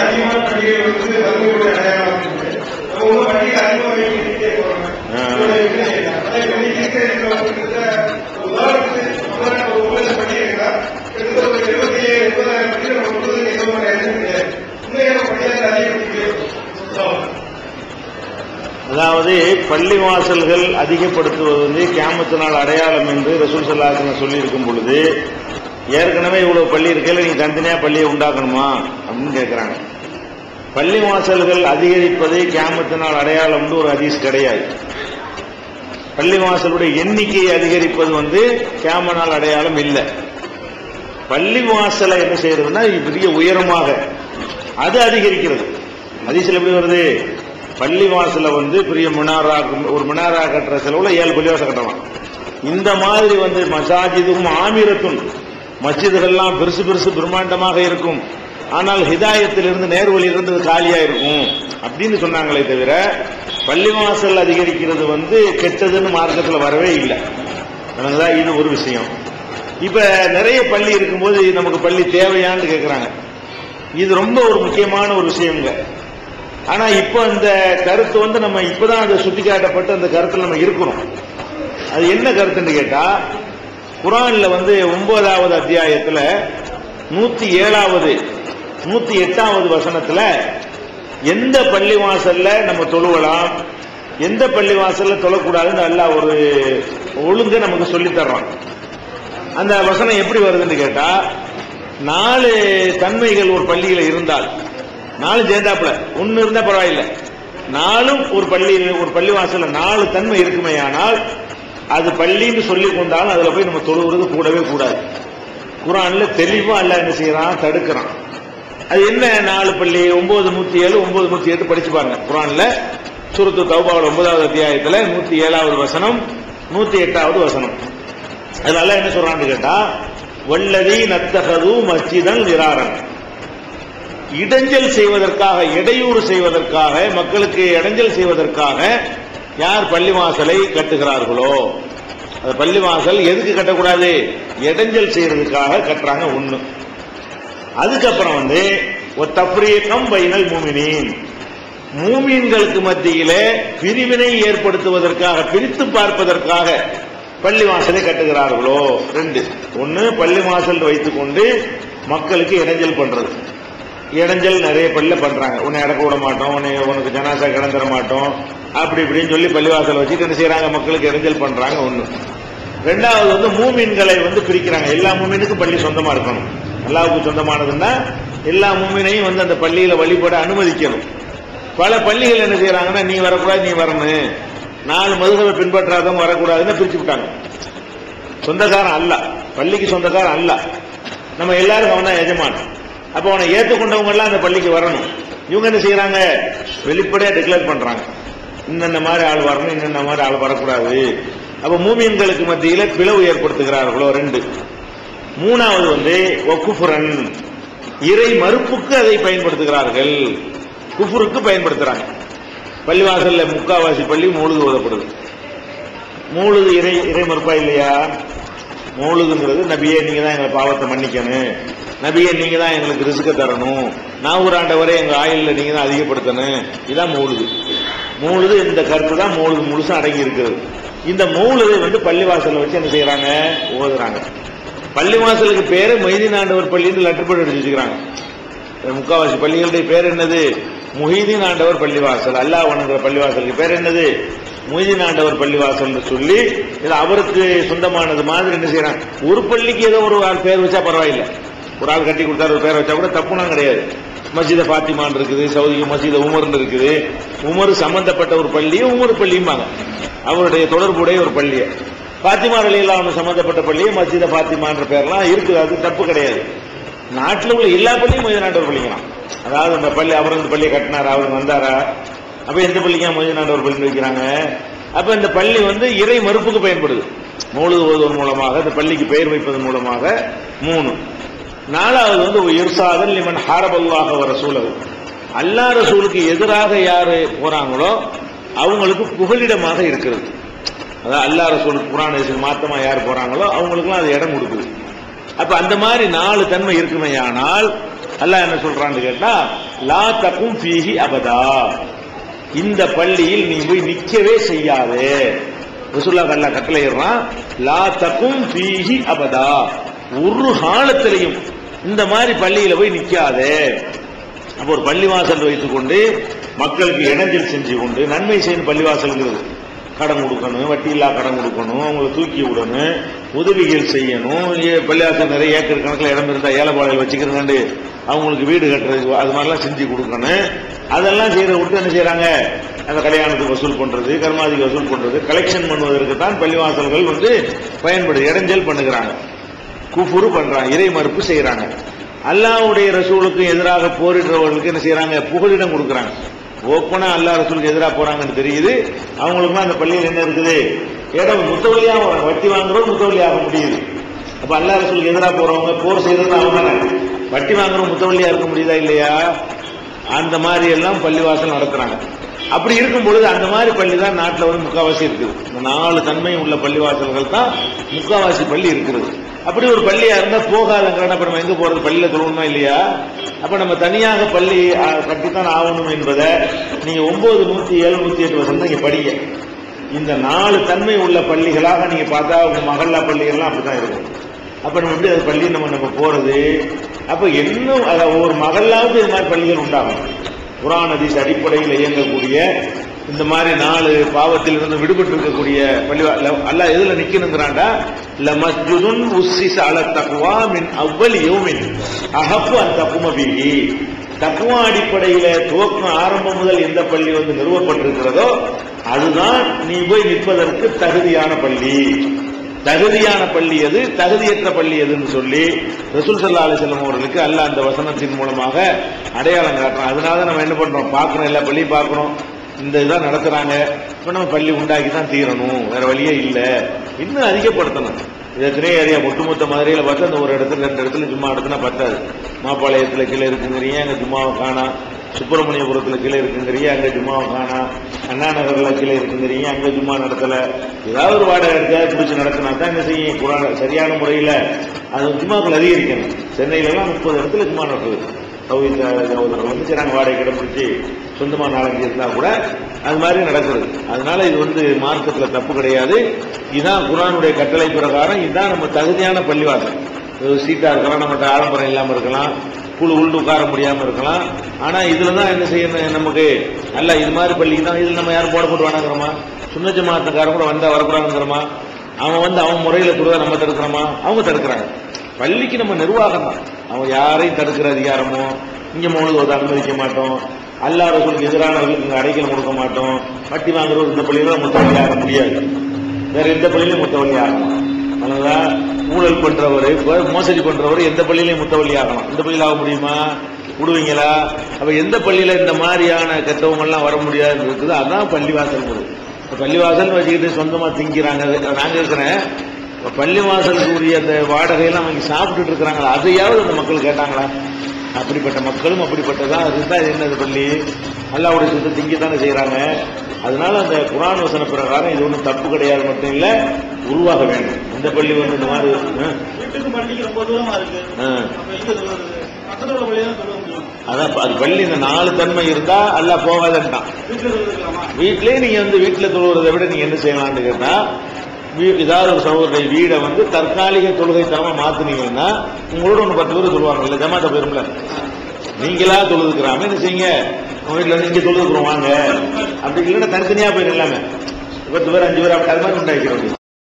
அதிகமான வந்து அடையாளம். நம்ம பண்டிகை அதிகமாக உதாரணத்துக்கு ஏழு பண்டிகை நம்ம கிடையாது உண்மையான பண்டிகை அதாவது பள்ளி வாசல்கள் அதிகப்படுத்துவது வந்து கியாமத்து நாள் அடையாளம் என்று ரசூல் சல்லாஹன் சொல்லி இருக்கும் பொழுது ஏற்கனவே இவ்வளவு பள்ளி இருக்கல நீங்க தனித்தனியா பள்ளியை உண்டாக்கணுமா? அப்படின்னு கேட்கிறாங்க பள்ளி வாசல்கள் அதிகரிப்பது கேமத்தினால் அடையாளம் வந்து ஒரு அதிஸ் கிடையாது. பள்ளி வாசலுடைய எண்ணிக்கையை அதிகரிப்பது வந்து கேமனால் அடையாளம் இல்லை. பள்ளி வாசலை என்ன செய்யறதுன்னா பெரிய உயரமாக அது அதிகரிக்கிறது. அதிசல் எப்படி வருது? பள்ளி வாசல வந்து பெரிய மினாரா ஒரு மினாரா கட்டுற செலவுல ஏழு பள்ளிவாசல் கட்டலாம். இந்த மாதிரி வந்து மசாஜிதும் ஆமிரத்தும் மஸ்ஜிதுகள்லாம் பெருசு பெருசு பிரம்மாண்டமாக இருக்கும். ஆனால் ஹிதாயத்திலிருந்து நேர்வழியிலிருந்து காலியா இருக்கும் அப்படின்னு சொன்னாங்களே தவிர பள்ளிவாசல் அதிகரிக்கிறது வந்து கெட்டதுன்னு மார்க்கத்தில் வரவே இல்லை. விளங்குதா? இது ஒரு விஷயம். இப்ப நிறைய பள்ளி இருக்கும்போது நமக்கு பள்ளி தேவையான்னு கேட்கிறாங்க இது ரொம்ப ஒரு முக்கியமான ஒரு விஷயங்க. ஆனா இப்போ அந்த கருத்து வந்து நம்ம இப்பதான் அதை சுட்டி காட்டப்பட்டு அந்த கருத்துல நம்ம இருக்கிறோம். அது என்ன கருத்துன்னு கேட்டா குரான்ல வந்து ஒன்பதாவது அத்தியாயத்துல நூத்தி ஏழாவது நூத்தி எட்டாவது வசனத்துல எந்த பள்ளி வாசல்ல நம்ம தொழுவலாம் எந்த பள்ளி வாசல்ல தொழக்கூடாதுன்னு நல்லா ஒரு ஒழுங்கை நமக்கு சொல்லி தர்றான். அந்த வசனம் எப்படி வருதுன்னு கேட்டா நாலு தன்மைகள் ஒரு பள்ளியில இருந்தால் நாலு சேர்ந்தாப்புல ஒன்னு இருந்தா பரவாயில்லை. நாலும் ஒரு பள்ளி ஒரு பள்ளி வாசல்ல நாலு தன்மை இருக்குமேயானால் அது பள்ளின்னு சொல்லி கொண்டாலும் அதுல போய் நம்ம தொழுகிறது கூடவே கூடாது. குரான்ல தெளிவா அல்ல என்ன செய்யறான்? தடுக்கிறான். அது என்ன நாலு பள்ளி? ஒன்பது நூத்தி ஏழு ஒன்பது நூத்தி எட்டு படிச்சு பாருங்க. குரான்ல சுருத்து தௌபாவோட ஒன்பதாவது அத்தியாயத்துல நூத்தி ஏழாவது வசனம் நூத்தி எட்டாவது வசனம். அதனால என்ன சொல்றான்னு கேட்டா வல்லதி நத்தகது மஸ்ஜிதன் நிராரன் இடைஞ்சல் செய்வதற்காக இடையூறு செய்வதற்காக மக்களுக்கு இடைஞ்சல் செய்வதற்காக யார் பள்ளிவாசலை கட்டுகிறார்களோ அந்த பள்ளிவாசல் எதுக்கு கட்டக்கூடாது? இடைஞ்சல் செய்யறதுக்காக கட்டுறாங்க ஒண்ணு. அதுக்கப்புறம் வந்து ஒரு தப்ரீக்கம் பைனல் மூமினின். மூமீன்களுக்கு மத்தியிலே பிரிவினை ஏற்படுத்துவதற்காக பிரித்து பார்ப்பதற்காக பள்ளிவாசலை கட்டுகிறார்களோ? ரெண்டு. ஒன்னு பள்ளிவாசல் வைத்துக்கொண்டு மக்களுக்கு இடைஞ்சல் பண்றது. இடைஞ்சல் நிறைய பள்ளியில பண்றாங்க. உன்னை இடக்க விட மாட்டோம் உன்னை உனக்கு ஜனாசா கிடந்துட மாட்டோம். அப்படி இப்படின்னு சொல்லி பள்ளிவாசல் வச்சுட்டு என்ன செய்யறாங்க மக்களுக்கு இடைஞ்சல் பண்றாங்க ஒண்ணு. ரெண்டாவது வந்து மூமீன்களை வந்து பிரிக்கிறாங்க. எல்லா மூமீனுக்கும் பள்ளி சொந்தமா இருக்கணும். அல்லாவுக்கு சொந்தமானதுன்னா எல்லா மூமினையும் வந்து அந்த பள்ளியில வழிபட அனுமதிக்கணும். பல பள்ளிகள் என்ன செய்யறாங்கன்னா நீ வரக்கூடாது நீ வரணும் நாலு மதுகளை பின்பற்றாதவங்க வரக்கூடாதுன்னு பிரிச்சு விட்டாங்க. சொந்தக்காரன் அல்ல. பள்ளிக்கு சொந்தக்காரன் அல்ல. நம்ம எல்லாரும் அவன் தான் அப்ப அவனை ஏற்றுக்கொண்டவங்க எல்லாம் அந்த பள்ளிக்கு வரணும். இவங்க என்ன செய்யறாங்க? வெளிப்படையா டிக்ளேர் பண்றாங்க. இன்னென்ன மாதிரி ஆள் வரணும் இன்னென்ன மாதிரி ஆள் வரக்கூடாது. அப்ப மூமியன்களுக்கு மத்தியில பிளவு ஏற்படுத்துகிறார்களோ ரெண்டு. மூணாவது வந்து ஒக்குஃபுரன் இறை மறுப்புக்கு அதை பயன்படுத்துகிறார்கள். குஃபுருக்கு பயன்படுத்துறாங்க. பள்ளிவாசல்ல முக்காவாசி பள்ளி மூழுது ஓதப்படுது. மூழுது இறை இறை மறுப்பா இல்லையா? மூழுதுங்கிறது நபியே நீங்க தான் எங்களை பாவத்தை மன்னிக்கணும். நபியே நீங்க தான் எங்களுக்கு ரிசுக்க தரணும். நாவூராண்ட வரை எங்க ஆயுள்ல நீங்க தான் அதிகப்படுத்தணும். இதான் மூழுது மூழுது இந்த கருத்து தான் மூழுது முழுசும் அடங்கி இருக்கிறது இந்த மூழுதை வந்து பள்ளிவாசல்ல வச்சு என்ன செய்யறாங்க? ஓதுறாங்க. பள்ளிவாசலுக்கு பேரு மொய்தீன் ஆண்டவர் பள்ளின்னு லெட்டர் போட்டு அடிச்சு வச்சுக்கிறாங்க முக்காவாசி பள்ளிகளுடைய பேர் என்னது? முஹீதீன் ஆண்டவர் பள்ளிவாசல் அல்லாஹ் வணங்குற பள்ளிவாசலுக்கு பேர் என்னது? மொய்தீன் ஆண்டவர் பள்ளிவாசல் சொல்லி இது அவருக்கு சொந்தமானது மாதிரி என்ன செய்யறாங்க? ஒரு பள்ளிக்கு ஏதோ ஒரு ஆள் பேர் வச்சா பரவாயில்லை. ஒரு ஆள் கட்டி கொடுத்தாரு ஒரு பேர் வச்சா கூட தப்புனா கிடையாது. மஸ்ஜித பாத்திமான் இருக்குது சவுதிக்கு மஸ்ஜித உமர்னு இருக்குது. உமர் சம்பந்தப்பட்ட ஒரு பள்ளியும் உமர் பள்ளியும்பாங்க அவருடைய தொடர்புடைய ஒரு பள்ளியை. பாத்திமா அலியில் அவங்க சம்பந்தப்பட்ட பள்ளியை மஸ்ஜித பாத்திமான்ற பேர்லாம் இருக்குது அது தப்பு கிடையாது. நாட்டில் உள்ள எல்லா பள்ளியும் மொய்தீன் ஆண்டவர் பள்ளிக்கலாம் அதாவது அந்த பள்ளி அவர் இந்த பள்ளியை கட்டினாரா அவர் வந்தாரா? அப்ப எந்த பள்ளிக்கா மொய்து நாட்டவர் பள்ளி வைக்கிறாங்க? அப்ப இந்த பள்ளி வந்து இறை மறுப்புக்கு பயன்படுது. மூழுது ஓதுவதன் மூலமாக இந்த பள்ளிக்கு பெயர் வைப்பதன் மூலமாக மூணு. நாலாவது வந்து இருசாதன் லிமன் ஹாரபல்லாக வர சூழல் அல்லா ரசூலுக்கு எதிராக யாரு போறாங்களோ அவங்களுக்கு புகலிடமாக இருக்கிறது. அதாவது அல்லா சூழல் புராண மாத்தமா யார் போறாங்களோ அவங்களுக்குலாம் அது இடம் கொடுக்குது. அப்ப அந்த மாதிரி நாலு தன்மை இருக்குமே ஆனால் அல்லாஹ் என்ன சொல்றான்னு கேட்டா லா தக்கும் ஃபீஹி அபதா. இந்த பள்ளியில் நீ போய் நிற்கவே செய்யாதே. ரசுல்லா கல்லா கட்டளையிடுறான் லா தக்கும் பீஹி அபதா. ஒரு காலத்திலையும் இந்த மாதிரி பள்ளியில போய் நிற்காதே அப்போ ஒரு பள்ளிவாசல் வைத்துக்கொண்டு மக்களுக்கு இடைஞ்சல் செஞ்சு கொண்டு நன்மை செய்யும் பள்ளிவாசல்ங்கிறது. கடன் கொடுக்கணும் வட்டி இல்லா கடன் கொடுக்கணும் அவங்களை தூக்கி விடணும் உதவிகள் செய்யணும். பள்ளியாசம் நிறைய ஏக்கர் கணக்கில் இடம் இருந்தால் ஏழைப்பாளையில் வச்சுக்கிறேன் அவங்களுக்கு வீடு கட்டுறது அது மாதிரிலாம் செஞ்சு கொடுக்கணும். அதெல்லாம் செய்யற விட்டு என்ன செய்கிறாங்க அந்த கல்யாணத்துக்கு வசூல் பண்றது கர்மாதிக்கு வசூல் பண்றது கலெக்ஷன் பண்ணுவதற்கு தான் பள்ளிவாசல்கள் வந்து பயன்படுது இடைஞ்சல் பண்ணுகிறாங்க. குஃபுரு பண்றாங்க இறை மறுப்பு செய்யறாங்க. அல்லாவுடைய ரசூலுக்கு எதிராக போரிடுறவர்களுக்கு என்ன செய்யறாங்க? புகலிடம் கொடுக்குறாங்க. ஓப்பனா அல்லா ரசூலுக்கு எதிராக போறாங்கன்னு தெரியுது. அவங்களுக்குலாம் அந்த பள்ளியில் என்ன இருக்குது? இடம் முத்தவழியா வட்டி வாங்குறவங்க முத்தவழி ஆக முடியுது. அப்ப அல்லா ரசூலுக்கு எதிராக போறவங்க போர் செய்யறது அவங்க தானே. வட்டி வாங்குறவங்க முத்தவழியா இருக்க முடியுதா இல்லையா? அந்த மாதிரி எல்லாம் பள்ளிவாசல் நடத்துறாங்க. அப்படி இருக்கும் பொழுது அந்த மாதிரி பள்ளி தான் நாட்டில் வந்து முக்காவாசி இருக்குது. இந்த நாலு தன்மை உள்ள பள்ளிவாசல்கள் தான் முக்காவாசி பள்ளி இருக்கிறது. அப்படி ஒரு பள்ளியா இருந்தா போகாதங்கிறத அப்ப நம்ம எங்க போறது? பள்ளியில தொழணுமா இல்லையா? அப்ப நம்ம தனியாக பள்ளி கட்டித்தான் ஆகணும் என்பதை நீங்க ஒன்பது நூத்தி ஏழு நூத்தி எட்டு வருஷம் நீங்க படிங்க. இந்த நாலு தன்மை உள்ள பள்ளிகளாக நீங்க பார்த்தா உங்க மகளா பள்ளிகள்லாம் அப்படிதான் இருக்கும். அப்ப நம்ம எப்படி அது பள்ளி நம்ம நம்ம போறது? அப்ப இன்னும் அத ஒரு மகளாவது இது மாதிரி பள்ளிகள் உண்டாகும் குரான் ஹதீஸ் அடிப்படையில் இயங்கக்கூடிய இந்த மாதிரி நாலு பாவத்தில் இருந்து விடுபட்டு இருக்கக்கூடிய பள்ளி அல்ல எதுல நிக்கணுங்கிறாண்டா ல மஸ்ஜுதுன் உஸ்ஸிஸ அல தக்வா மின் அவ்வல் யௌமின். அஹப்பு அன் தக்கும பிஹி. தக்குவா அடிப்படையில துவக்கம் ஆரம்பம் முதல் எந்த பள்ளி வந்து நிறுவப்பட்டிருக்கிறதோ அதுதான் நீ போய் நிற்பதற்கு தகுதியான பள்ளி. தகுதியான பள்ளி எது? தகுதியற்ற பள்ளி எதுன்னு சொல்லி ரசூல் சல்லா அலிசல்லம் அவர்களுக்கு அல்ல அந்த வசனத்தின் மூலமாக அடையாளம் காட்டுறோம் அதனால நம்ம என்ன பண்றோம்? பார்க்கணும் எல்லா பள்ளியும் பார்க்கணும். இந்த இதான் நடத்துறாங்க இப்போ நம்ம பள்ளி உண்டாக்கி தான் தீரணும். வேற வழியே இல்லை. இன்னும் அதிகப்படுத்தணும். இதற்கனே ஏரியா ஒட்டுமொத்த மாதிரியில் பார்த்தா அந்த ஒரு இடத்துல ரெண்டு இடத்துல ஜும்மா நடத்தினா பத்தாது. மாப்பாளையத்தில் கீழே இருக்குங்கிறீங்க அங்கே ஜும்மாவை காணா. சுப்பிரமணியபுரத்தில் கீழே இருக்குங்கிறீங்க அங்கே ஜும்மாவை காணா. அண்ணா நகரில் கீழே இருக்குங்கிறீங்க அங்கே ஜும்மா நடத்தலை. ஏதாவது ஒரு வாடகை இருக்கா பிடிச்சி நடத்தினா தான் என்ன செய்யும்? சரியான முறையில் அது ஜும்மாக்கள் அதிகரிக்கணும். சென்னையிலலாம் முப்பது இடத்துல ஜும்மா நடக்குது. சௌகரிய சகோதரர்கள் வந்து நாங்கள் வாடகை கடை பிடிச்சி சொந்தமா நாலஞ்சு இருந்தா கூட அது மாதிரி நடக்குது அதனால இது வந்து மார்க்கத்துல தப்பு கிடையாது. இதுதான் குரானுடைய கட்டளை பிரகாரம். இதுதான் நம்ம தகுதியான பள்ளிவாசல். சீட்டாக சீட்டா இருக்கலாம் நம்மகிட்ட ஆடம்பரம் இல்லாம இருக்கலாம் குழு உள்ள உட்கார முடியாம இருக்கலாம். ஆனா இதுல தான் என்ன செய்யணும் நமக்கு? அல்ல இது மாதிரி பள்ளிக்கு தான் இதுல நம்ம யாரும் போட போட்டு வேணாங்கிறோமா சுண்ண ஜமாத்துக்காரன் கூட வந்தா வரக்கூடாதுங்கிறோமா? அவன் வந்து அவன் முறையில கொடுத்தா நம்ம தடுக்கிறோமா? அவங்க தடுக்கிறாங்க. பள்ளிக்கு நம்ம நிர்வாகம் தான். அவன் யாரையும் தடுக்கிற அதிகாரமோ இங்கே மௌனத்தை அனுமதிக்க மாட்டோம். அல்லா ரசூலுக்கு எதிரானவர்களுக்கு இங்கே அடைக்கல் கொடுக்க மாட்டோம். வட்டி வாங்குறவர் இந்த பள்ளியில் முத்தவழி ஆக முடியாது. வேற எந்த பள்ளியிலும் முத்தவழி ஆகணும் அதனால ஊழல் பண்றவர் மோசடி பண்றவர் எந்த பள்ளியிலையும் முத்தவழி ஆகணும் இந்த பள்ளியில் ஆக முடியுமா? விடுவீங்களா? அப்ப எந்த பள்ளியில இந்த மாதிரியான கெட்டவங்கள்லாம் வர முடியாது இருக்குது. அதான் பள்ளிவாசல் இப்ப பள்ளிவாசல் வச்சுக்கிட்டு சொந்தமா திங்கிறாங்க. நாங்க இருக்கிறேன். பள்ளிவாசலுக்கு உரிய அந்த வாடகையெல்லாம் அவங்க சாப்பிட்டுட்டு இருக்கிறாங்களா? அதையாவது அந்த மக்கள் கேட்டாங்களா? அப்படிப்பட்ட மக்களும் அப்படிப்பட்டதான் அதுதான் என்னது பள்ளி? அல்லாவுடைய சுத்த திங்க தானே செய்யறாங்க அதனால அந்த குரான் வசன பிரகாரம் இது ஒன்றும் தப்பு கிடையாது மட்டும் இல்ல உருவாக வேண்டும். இந்த பள்ளி வந்து இந்த மாதிரி அதான் அது பள்ளி இந்த நாலு தன்மை இருந்தா அல்லாஹ் போகாதன்ட்டான். வீட்டுல சொல்லிருக்கலாமா? வீட்டிலே நீங்க வந்து வீட்டுல தொழுகிறதை விட நீங்க என்ன செய்யலாம்னு கேட்டா ஏதாவது ஒரு சகோதரிய வீடை வந்து தற்காலிக தொழுகை தரமா மாத்தினீங்கன்னா உங்களோட ஒன்று பத்து பேர் சொல்லுவாங்கல்ல ஜமாட்ட போயிரும்ல. நீங்களா தொழுதுக்கிறாம என்ன செய்யுங்க? உங்க வீட்டுல வந்து இங்க தொழுதுக்குறோம் வாங்க. அப்படி இல்லைன்னா தனித்தனியா போயிடும் எல்லாமே பத்து பேர் அஞ்சு பேர் அப்படி அது மாதிரி உண்டாக்கிறோம்